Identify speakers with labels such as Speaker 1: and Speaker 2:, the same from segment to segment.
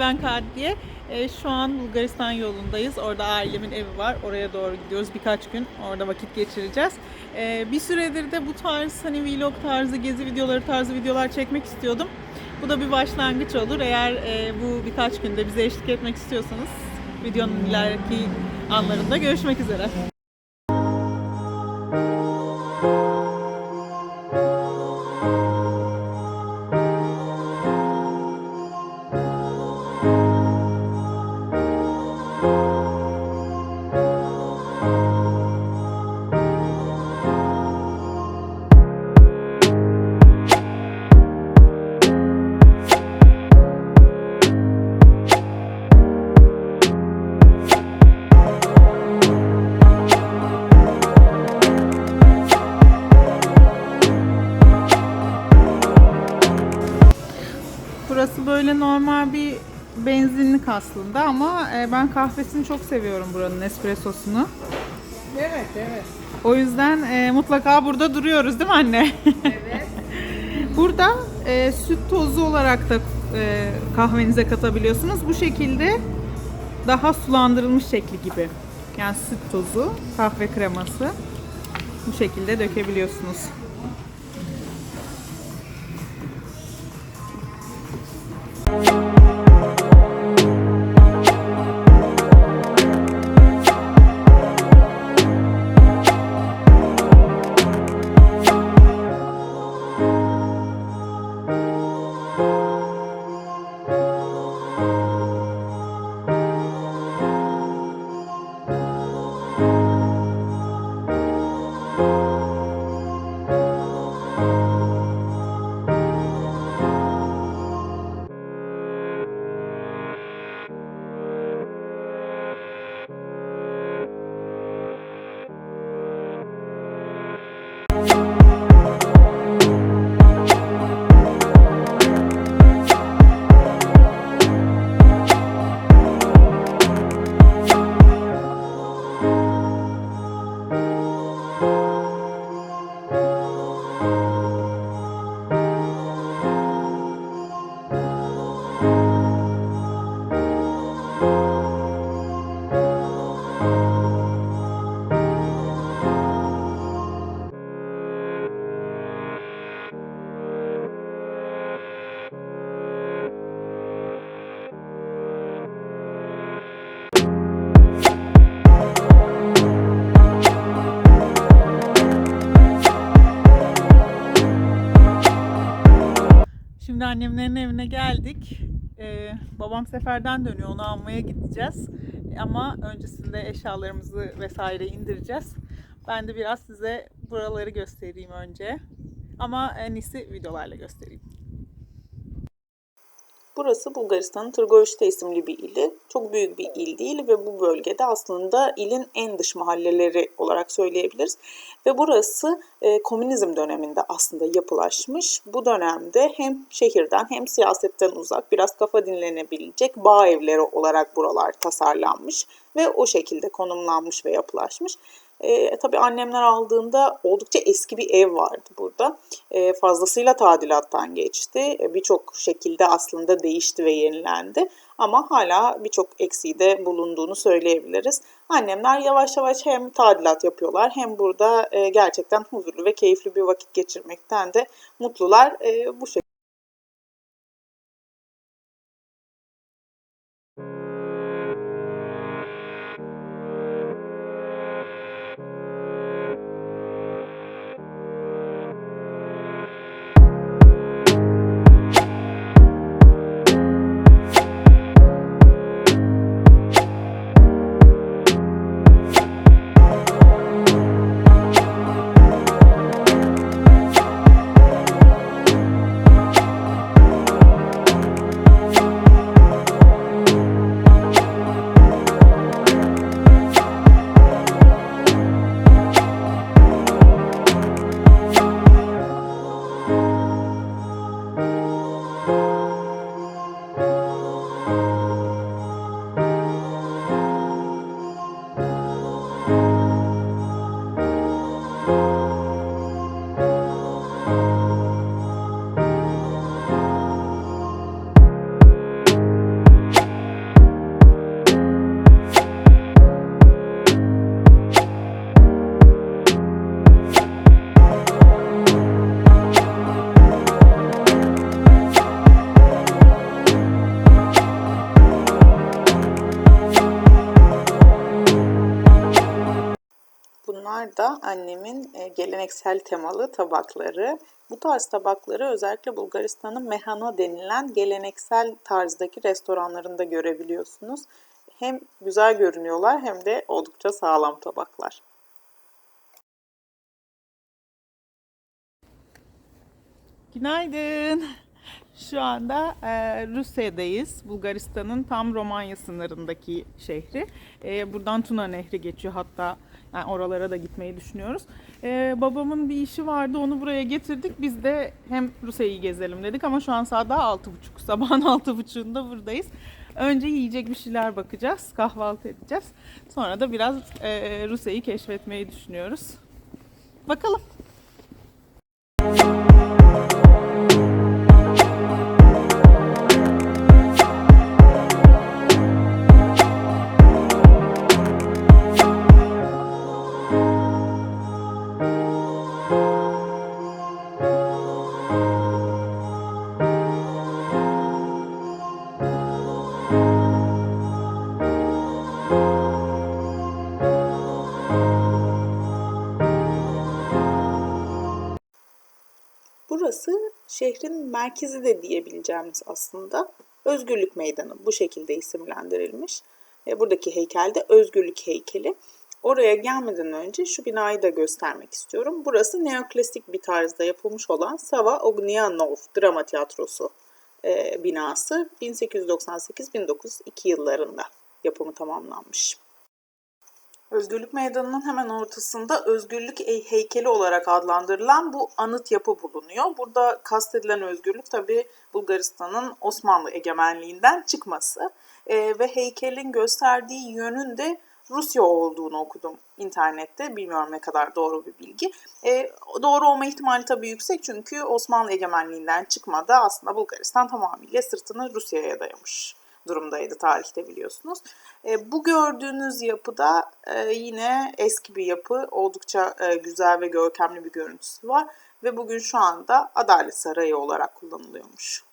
Speaker 1: Ben Kadriye. Ee, şu an Bulgaristan yolundayız. Orada ailemin evi var. Oraya doğru gidiyoruz. Birkaç gün orada vakit geçireceğiz. Ee, bir süredir de bu tarz hani vlog tarzı, gezi videoları tarzı videolar çekmek istiyordum. Bu da bir başlangıç olur. Eğer e, bu birkaç günde bize eşlik etmek istiyorsanız videonun ileriki anlarında görüşmek üzere. Ben kahvesini çok seviyorum buranın espressosunu.
Speaker 2: Evet, evet.
Speaker 1: O yüzden e, mutlaka burada duruyoruz değil mi anne?
Speaker 2: Evet.
Speaker 1: burada e, süt tozu olarak da e, kahvenize katabiliyorsunuz. Bu şekilde daha sulandırılmış şekli gibi. Yani süt tozu, kahve kreması bu şekilde dökebiliyorsunuz. Şimdi annemlerin evine geldik. Ee, babam seferden dönüyor. Onu almaya gideceğiz. Ama öncesinde eşyalarımızı vesaire indireceğiz. Ben de biraz size buraları göstereyim önce. Ama en iyisi videolarla göstereyim. Burası Bulgaristan'ın Tırgoviçte isimli bir ili. Çok büyük bir il değil ve bu bölgede aslında ilin en dış mahalleleri olarak söyleyebiliriz. Ve burası e, komünizm döneminde aslında yapılaşmış. Bu dönemde hem şehirden hem siyasetten uzak biraz kafa dinlenebilecek bağ evleri olarak buralar tasarlanmış ve o şekilde konumlanmış ve yapılaşmış. E, tabii annemler aldığında oldukça eski bir ev vardı burada. E, fazlasıyla tadilattan geçti. E, birçok şekilde aslında değişti ve yenilendi. Ama hala birçok eksiği de bulunduğunu söyleyebiliriz. Annemler yavaş yavaş hem tadilat yapıyorlar hem burada e, gerçekten huzurlu ve keyifli bir vakit geçirmekten de mutlular. E, bu şekilde. Annemin e, geleneksel temalı tabakları. Bu tarz tabakları özellikle Bulgaristan'ın mehana denilen geleneksel tarzdaki restoranlarında görebiliyorsunuz. Hem güzel görünüyorlar hem de oldukça sağlam tabaklar. Günaydın. Şu anda e, Rusya'dayız. Bulgaristan'ın tam Romanya sınırındaki şehri. E, buradan Tuna Nehri geçiyor hatta yani oralara da gitmeyi düşünüyoruz. E, babamın bir işi vardı onu buraya getirdik. Biz de hem Rusya'yı gezelim dedik ama şu an saat daha 6.30. Sabahın 6.30'unda buradayız. Önce yiyecek bir şeyler bakacağız. Kahvaltı edeceğiz. Sonra da biraz e, Rusya'yı keşfetmeyi düşünüyoruz. Bakalım. Burası şehrin merkezi de diyebileceğimiz aslında Özgürlük Meydanı bu şekilde isimlendirilmiş. E, buradaki heykel de Özgürlük Heykeli. Oraya gelmeden önce şu binayı da göstermek istiyorum. Burası neoklasik bir tarzda yapılmış olan Sava Ognyanov Drama Tiyatrosu e, binası. 1898-1902 yıllarında yapımı tamamlanmış. Özgürlük Meydanı'nın hemen ortasında Özgürlük Hey- Heykeli olarak adlandırılan bu anıt yapı bulunuyor. Burada kastedilen özgürlük tabi Bulgaristan'ın Osmanlı egemenliğinden çıkması Ee, ve heykelin gösterdiği yönün de Rusya olduğunu okudum internette. Bilmiyorum ne kadar doğru bir bilgi. Ee, doğru olma ihtimali tabii yüksek çünkü Osmanlı egemenliğinden çıkmadı. Aslında Bulgaristan tamamıyla sırtını Rusya'ya dayamış durumdaydı tarihte biliyorsunuz. E, bu gördüğünüz yapıda e, yine eski bir yapı, oldukça e, güzel ve görkemli bir görüntüsü var ve bugün şu anda Adalet Sarayı olarak kullanılıyormuş.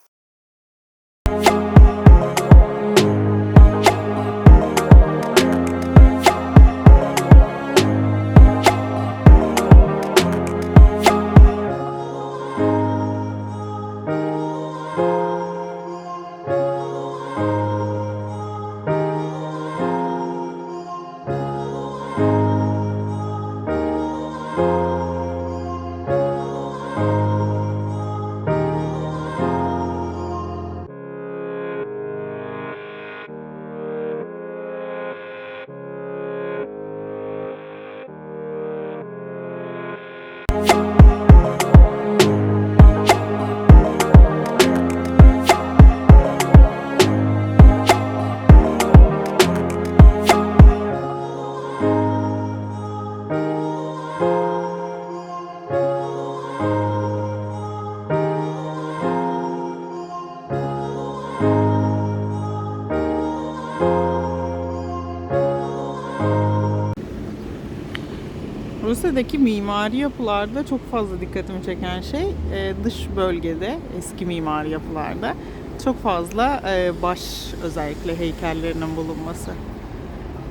Speaker 1: Rusya'daki mimari yapılarda çok fazla dikkatimi çeken şey e, dış bölgede eski mimari yapılarda çok fazla e, baş özellikle heykellerinin bulunması.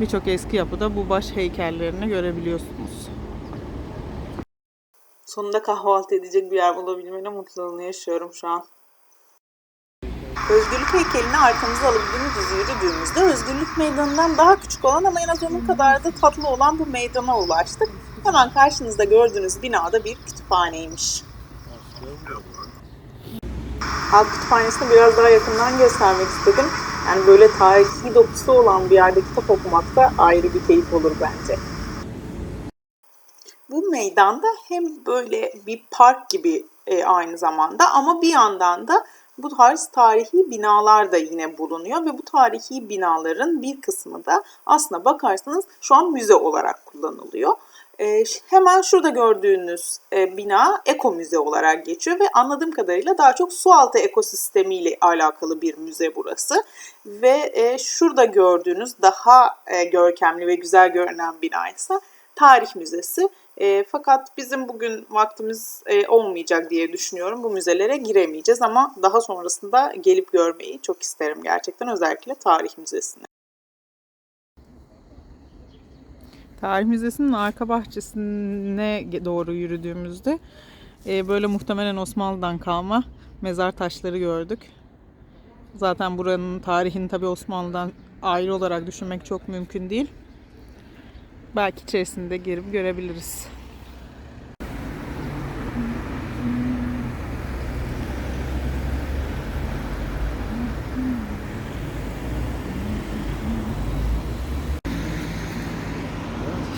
Speaker 1: Birçok eski yapıda bu baş heykellerini görebiliyorsunuz. Sonunda kahvaltı edecek bir yer bulabilmenin mutluluğunu yaşıyorum şu an. Özgürlük heykelini arkamıza alıp dümdüz yürüdüğümüzde Özgürlük Meydanı'ndan daha küçük olan ama en az onun kadar da tatlı olan bu meydana ulaştık. Hemen karşınızda gördüğünüz binada bir kütüphaneymiş. Halk Kütüphanesi'ni biraz daha yakından göstermek istedim. Yani böyle tarihi dokusu olan bir yerde kitap okumak da ayrı bir keyif olur bence. Bu meydanda hem böyle bir park gibi e, aynı zamanda ama bir yandan da bu tarz tarihi binalar da yine bulunuyor ve bu tarihi binaların bir kısmı da aslına bakarsanız şu an müze olarak kullanılıyor. E, hemen şurada gördüğünüz e, bina eko müze olarak geçiyor ve anladığım kadarıyla daha çok sualtı ekosistemiyle alakalı bir müze burası. Ve e, şurada gördüğünüz daha e, görkemli ve güzel görünen bina ise tarih müzesi. E, fakat bizim bugün vaktimiz e, olmayacak diye düşünüyorum. Bu müzelere giremeyeceğiz ama daha sonrasında gelip görmeyi çok isterim gerçekten özellikle tarih müzesini.
Speaker 3: Tarih Müzesi'nin arka bahçesine doğru yürüdüğümüzde e, böyle muhtemelen Osmanlı'dan kalma mezar taşları gördük. Zaten buranın tarihini tabii Osmanlı'dan ayrı olarak düşünmek çok mümkün değil. Belki içerisinde girip görebiliriz.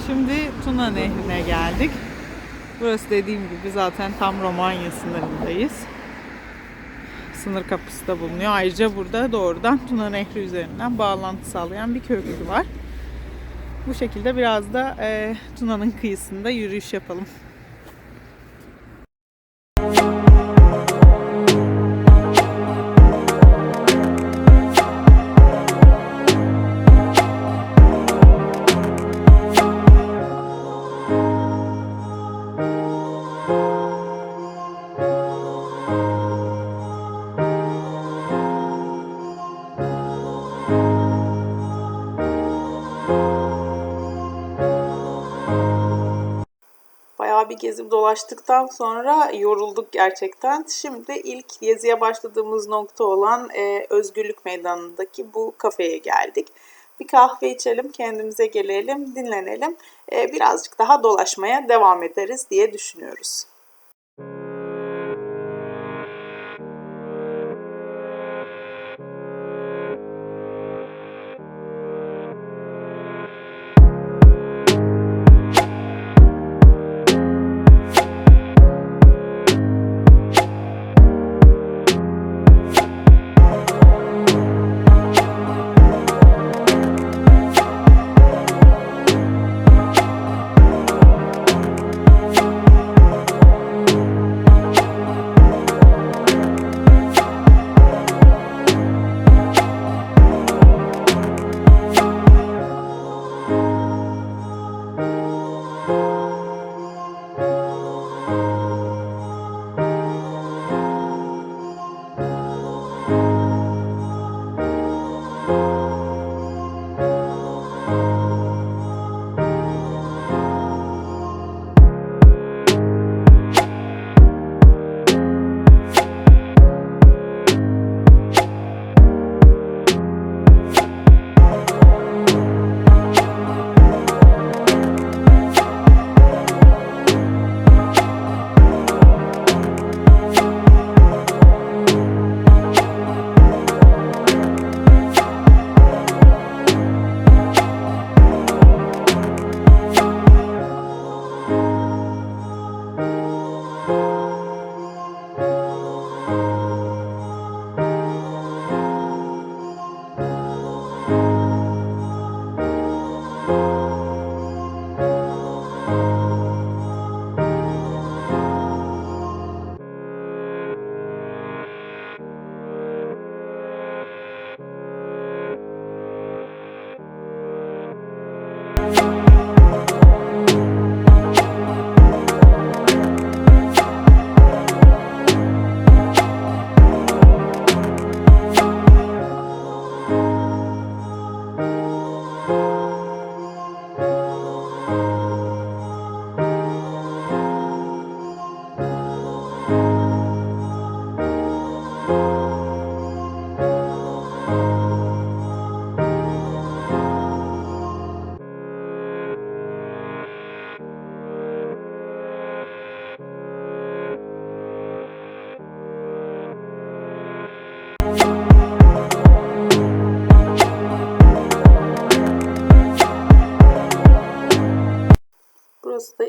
Speaker 3: Şimdi Tuna Nehri'ne geldik. Burası dediğim gibi zaten tam Romanya sınırındayız. Sınır kapısı da bulunuyor. Ayrıca burada doğrudan Tuna Nehri üzerinden bağlantı sağlayan bir köprü var. Bu şekilde biraz da e, Tuna'nın kıyısında yürüyüş yapalım.
Speaker 1: Bir gezip dolaştıktan sonra yorulduk gerçekten. Şimdi ilk geziye başladığımız nokta olan e, Özgürlük Meydanı'ndaki bu kafeye geldik. Bir kahve içelim, kendimize gelelim, dinlenelim. E, birazcık daha dolaşmaya devam ederiz diye düşünüyoruz.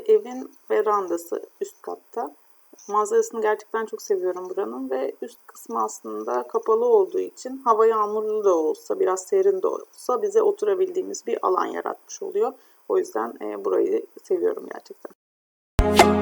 Speaker 1: Evin verandası üst katta. Manzarasını gerçekten çok seviyorum buranın ve üst kısmı aslında kapalı olduğu için hava yağmurlu da olsa biraz serin de olsa bize oturabildiğimiz bir alan yaratmış oluyor. O yüzden e, burayı seviyorum gerçekten.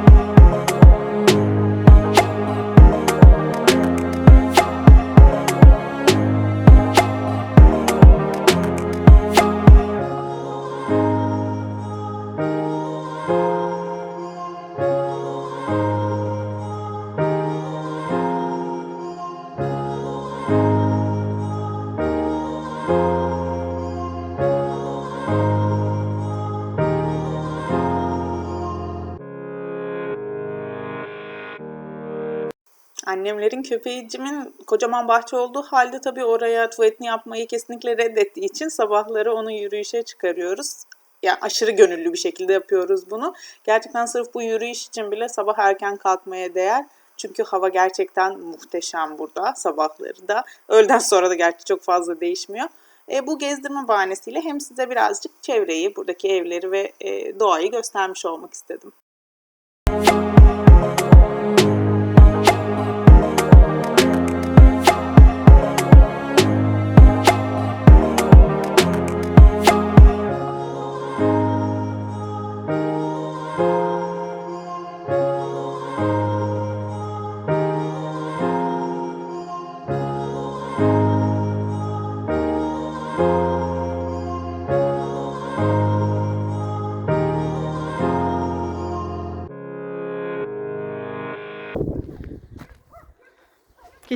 Speaker 4: Annemlerin köpeğicimin kocaman bahçe olduğu halde tabii oraya tuvaletini yapmayı kesinlikle reddettiği için sabahları onu yürüyüşe çıkarıyoruz. Yani aşırı gönüllü bir şekilde yapıyoruz bunu. Gerçekten sırf bu yürüyüş için bile sabah erken kalkmaya değer. Çünkü hava gerçekten muhteşem burada sabahları da. Öğleden sonra da gerçi çok fazla değişmiyor. E, bu gezdirme bahanesiyle hem size birazcık çevreyi, buradaki evleri ve e, doğayı göstermiş olmak istedim.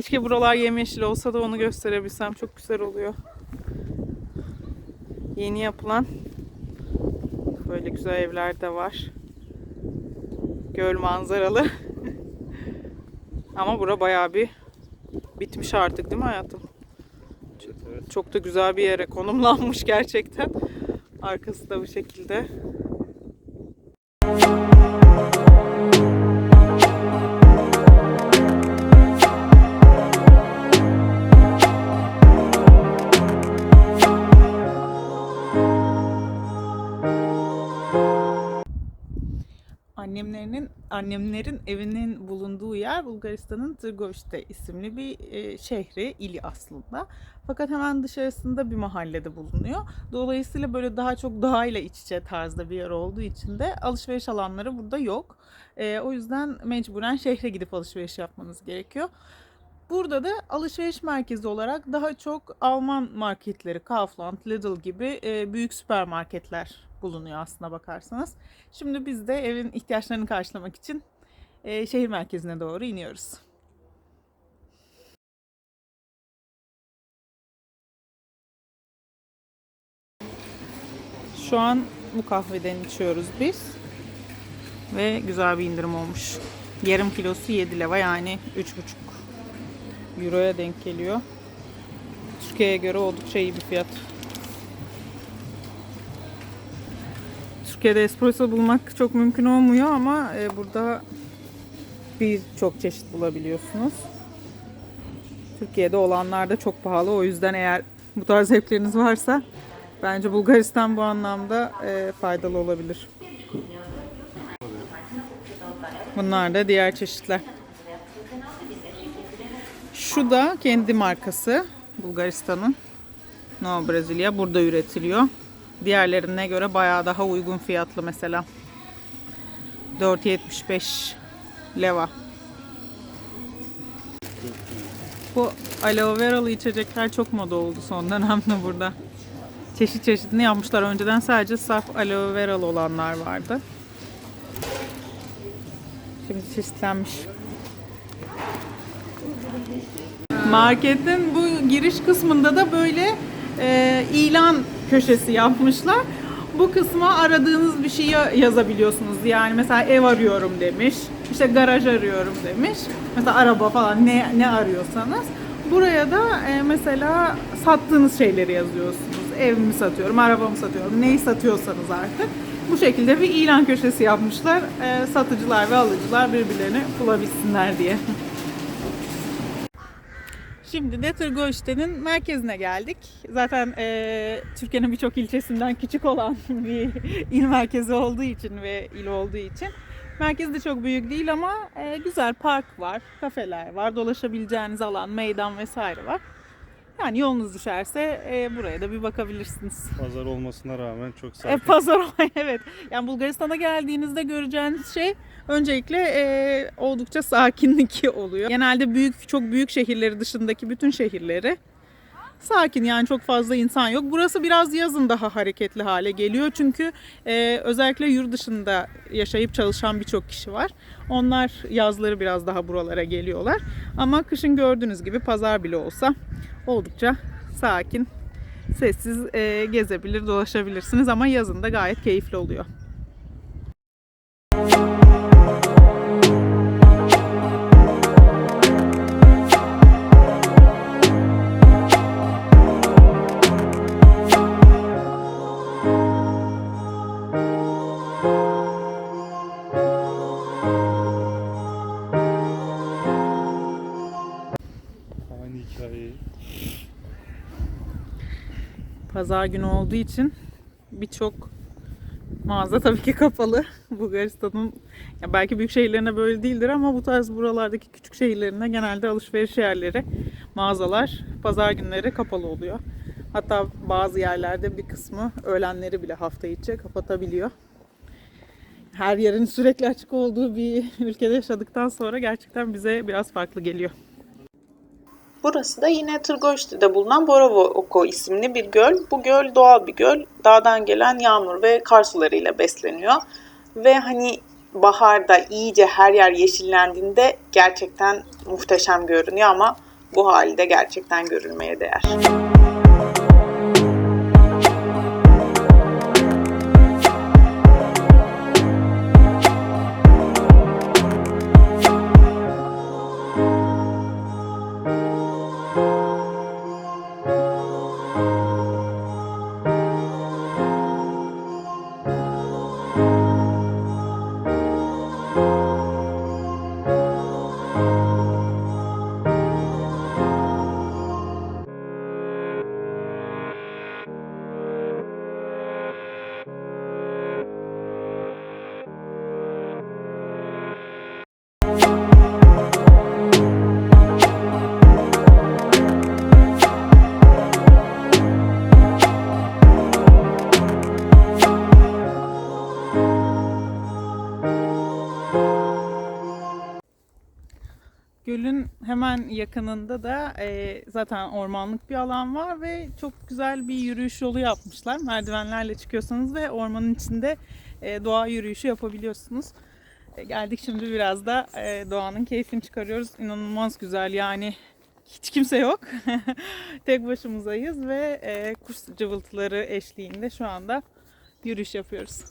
Speaker 1: Keşke buralar yemyeşil olsa da onu gösterebilsem. Çok güzel oluyor. Yeni yapılan böyle güzel evler de var. Göl manzaralı. Ama bura bayağı bir bitmiş artık değil mi hayatım? Çok da güzel bir yere konumlanmış gerçekten. Arkası da bu şekilde. Annemlerinin annemlerin evinin bulunduğu yer Bulgaristan'ın Tırgovişte isimli bir e, şehri, ili aslında. Fakat hemen dışarısında bir mahallede bulunuyor. Dolayısıyla böyle daha çok doğayla iç içe tarzda bir yer olduğu için de alışveriş alanları burada yok. E, o yüzden mecburen şehre gidip alışveriş yapmanız gerekiyor. Burada da alışveriş merkezi olarak daha çok Alman marketleri, Kaufland, Lidl gibi e, büyük süpermarketler bulunuyor aslına bakarsanız. Şimdi biz de evin ihtiyaçlarını karşılamak için e, şehir merkezine doğru iniyoruz. Şu an bu kahveden içiyoruz biz. Ve güzel bir indirim olmuş. Yarım kilosu 7 leva yani 3,5 euroya denk geliyor. Türkiye'ye göre oldukça iyi bir fiyat. Türkiye'de espresso bulmak çok mümkün olmuyor ama e, burada birçok çeşit bulabiliyorsunuz. Türkiye'de olanlar da çok pahalı. O yüzden eğer bu tarz zevkleriniz varsa bence Bulgaristan bu anlamda e, faydalı olabilir. Bunlar da diğer çeşitler. Şu da kendi markası Bulgaristan'ın. No Brezilya burada üretiliyor. Diğerlerine göre bayağı daha uygun fiyatlı mesela. 4.75 leva. Bu aloe veralı içecekler çok moda oldu son dönemde burada. Çeşit çeşitini yapmışlar. Önceden sadece saf aloe veralı olanlar vardı. Şimdi çeşitlenmiş. Marketin bu giriş kısmında da böyle e, ilan köşesi yapmışlar. Bu kısma aradığınız bir şeyi yazabiliyorsunuz. Yani mesela ev arıyorum demiş, işte garaj arıyorum demiş. Mesela araba falan ne ne arıyorsanız. Buraya da e, mesela sattığınız şeyleri yazıyorsunuz. Evimi satıyorum, arabamı satıyorum, neyi satıyorsanız artık. Bu şekilde bir ilan köşesi yapmışlar. E, satıcılar ve alıcılar birbirlerini bulabilsinler diye. Şimdi de Tırgoviçte'nin merkezine geldik. Zaten e, Türkiye'nin birçok ilçesinden küçük olan bir il merkezi olduğu için ve il olduğu için. Merkezi de çok büyük değil ama e, güzel park var, kafeler var, dolaşabileceğiniz alan, meydan vesaire var. Yani yolunuz düşerse e, buraya da bir bakabilirsiniz.
Speaker 5: Pazar olmasına rağmen çok
Speaker 1: E,
Speaker 5: sakin.
Speaker 1: pazar olay evet. Yani Bulgaristan'a geldiğinizde göreceğiniz şey öncelikle e, oldukça sakinlik oluyor. Genelde büyük çok büyük şehirleri dışındaki bütün şehirleri sakin yani çok fazla insan yok. Burası biraz yazın daha hareketli hale geliyor çünkü e, özellikle yurt dışında yaşayıp çalışan birçok kişi var. Onlar yazları biraz daha buralara geliyorlar. Ama kışın gördüğünüz gibi pazar bile olsa oldukça sakin, sessiz e, gezebilir, dolaşabilirsiniz ama yazın da gayet keyifli oluyor.
Speaker 5: hikayeyi.
Speaker 1: Pazar günü olduğu için birçok mağaza tabii ki kapalı. Bulgaristan'ın ya belki büyük şehirlerine böyle değildir ama bu tarz buralardaki küçük şehirlerinde genelde alışveriş yerleri, mağazalar pazar günleri kapalı oluyor. Hatta bazı yerlerde bir kısmı öğlenleri bile hafta içi kapatabiliyor. Her yerin sürekli açık olduğu bir ülkede yaşadıktan sonra gerçekten bize biraz farklı geliyor.
Speaker 6: Burası da yine Tırgoişti'de bulunan Borovo Oko isimli bir göl. Bu göl doğal bir göl. Dağdan gelen yağmur ve kar sularıyla besleniyor. Ve hani baharda iyice her yer yeşillendiğinde gerçekten muhteşem görünüyor ama bu halde gerçekten görülmeye değer.
Speaker 1: Gölün hemen yakınında da e, zaten ormanlık bir alan var ve çok güzel bir yürüyüş yolu yapmışlar. Merdivenlerle çıkıyorsunuz ve ormanın içinde e, doğa yürüyüşü yapabiliyorsunuz. E, geldik şimdi biraz da e, doğanın keyfini çıkarıyoruz. İnanılmaz güzel yani hiç kimse yok. Tek başımızayız ve e, kuş cıvıltıları eşliğinde şu anda yürüyüş yapıyoruz.